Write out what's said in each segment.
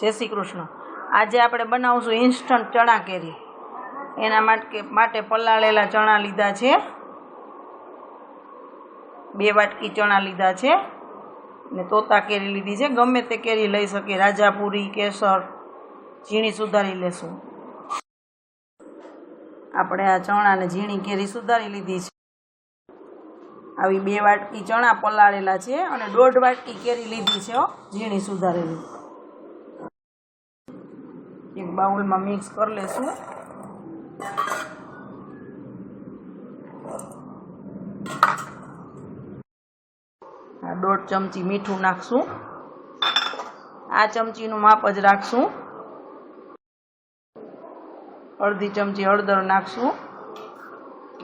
જય શ્રી કૃષ્ણ. આજે આપણે બનાવશું ઇન્સ્ટન્ટ ચણા કેરી. એના માટે માટે પલાળેલા ચણા લીધા છે. બે વાટકી ચણા લીધા છે. ને તોતા કેરી લીધી છે. ગમે તે કેરી લઈ શકે. રાજાપુરી, કેસર, ઝીણી સુધારી લેશું. આપણે આ ચણાને ઝીણી કેરી સુધારી લીધી છે. આવી બે વાટકી ચણા પલાળેલા છે અને દોઢ વાટકી કેરી લીધી છે ઝીણી સુધારેલી. એક બાઉલમાં મિક્સ કરી લેશું. દોઢ ચમચી મીઠું નાખશું. આ ચમચીનું માપ જ રાખશું. અડધી ચમચી હળદર નાખશું.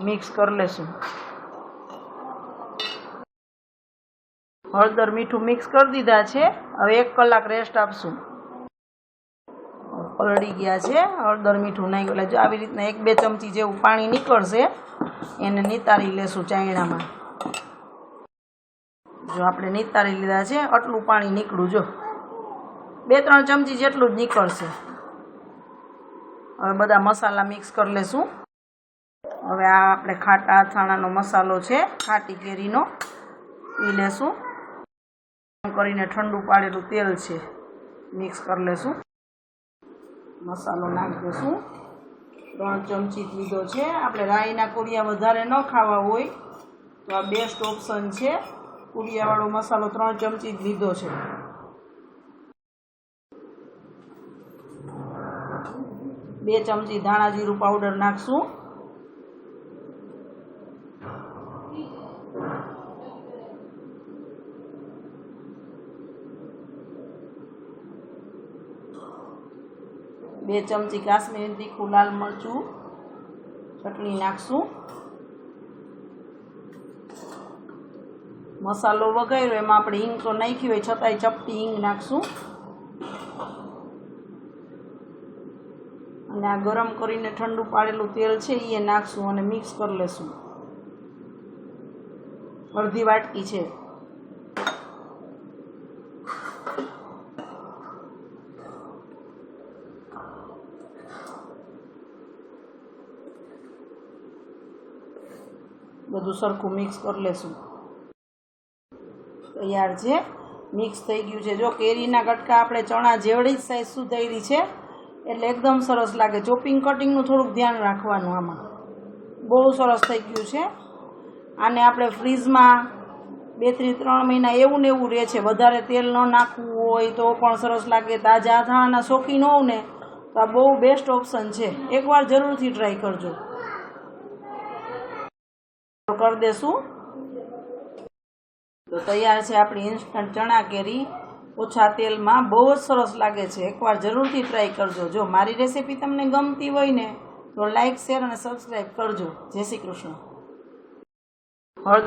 મિક્સ કરી લેશું. હળદર મીઠું મિક્સ કરી દીધા છે. હવે એક કલાક રેસ્ટ આપશું. પલળી ગયા છે. હળદર મીઠું નાખ્યું એટલે જો આવી રીતના એક બે ચમચી જેવું પાણી નીકળશે, એને નિતારી લેશું ચાયણામાં. જો આપણે નિતારી લીધા છે, આટલું પાણી નીકળું જો. બે ત્રણ ચમચી જેટલું જ નીકળશે. હવે બધા મસાલા મિક્સ કરી લેશું. હવે આ આપણે ખાટા અથાણાનો મસાલો છે, ખાટી કેરીનો, એ લેશું. કરીને ઠંડુ પાડેલું તેલ છે, મિક્સ કરી લેશું. મસાલો નાખી દઈશું ત્રણ ચમચી લીધો છે. આપણે રાઈના કુડિયા વધારે ન ખાવા હોય તો આ બેસ્ટ ઓપ્શન છે. કુડિયાવાળો મસાલો ત્રણ ચમચી લીધો છે. બે ચમચી ધાણા જીરું પાવડર નાખશું. બે ચમચી કાશ્મીરી તીખું, લાલ મરચું, ચટણી નાખશું. મસાલો વગાડ્યો એમાં આપણે હિંગ તો નાખી હોય, છતાંય ચપટી હિંગ નાખશું. અને આ ગરમ કરીને ઠંડુ પાડેલું તેલ છે એ નાખશું અને મિક્સ કરી લેશું. અડધી વાટકી છે. બધું સરખું મિક્સ કરી લેશું. તૈયાર છે. મિક્સ થઈ ગયું છે. જો કેરીના કટકા આપણે ચણા જેવડી જ સાઈઝ સુધારી છે? એટલે એકદમ સરસ લાગે. ચોપિંગ કટિંગનું થોડુંક ધ્યાન રાખવાનું આમાં. બહુ સરસ થઈ ગયું છે. આને આપણે ફ્રીઝમાં બેથી ત્રણ મહિના એવું ને એવું રહે છે. વધારે તેલ ન નાખવું હોય તો પણ સરસ લાગે. તાજા અથાણાના શોખીન હોવ ને તો આ બહુ બેસ્ટ ઓપ્શન છે. એકવાર જરૂરથી ટ્રાય કરજો. કરી દેશું. તો તૈયાર છે આપણી ઇન્સ્ટન્ટ ચણા કેરી. ઓછા તેલમાં બહુ જ સરસ લાગે છે. એકવાર જરૂરથી ટ્રાય કરજો. જો મારી રેસીપી તમને ગમતી હોય ને, તો લાઈક શેર અને સબસ્ક્રાઈબ કરજો. જય શ્રી કૃષ્ણ.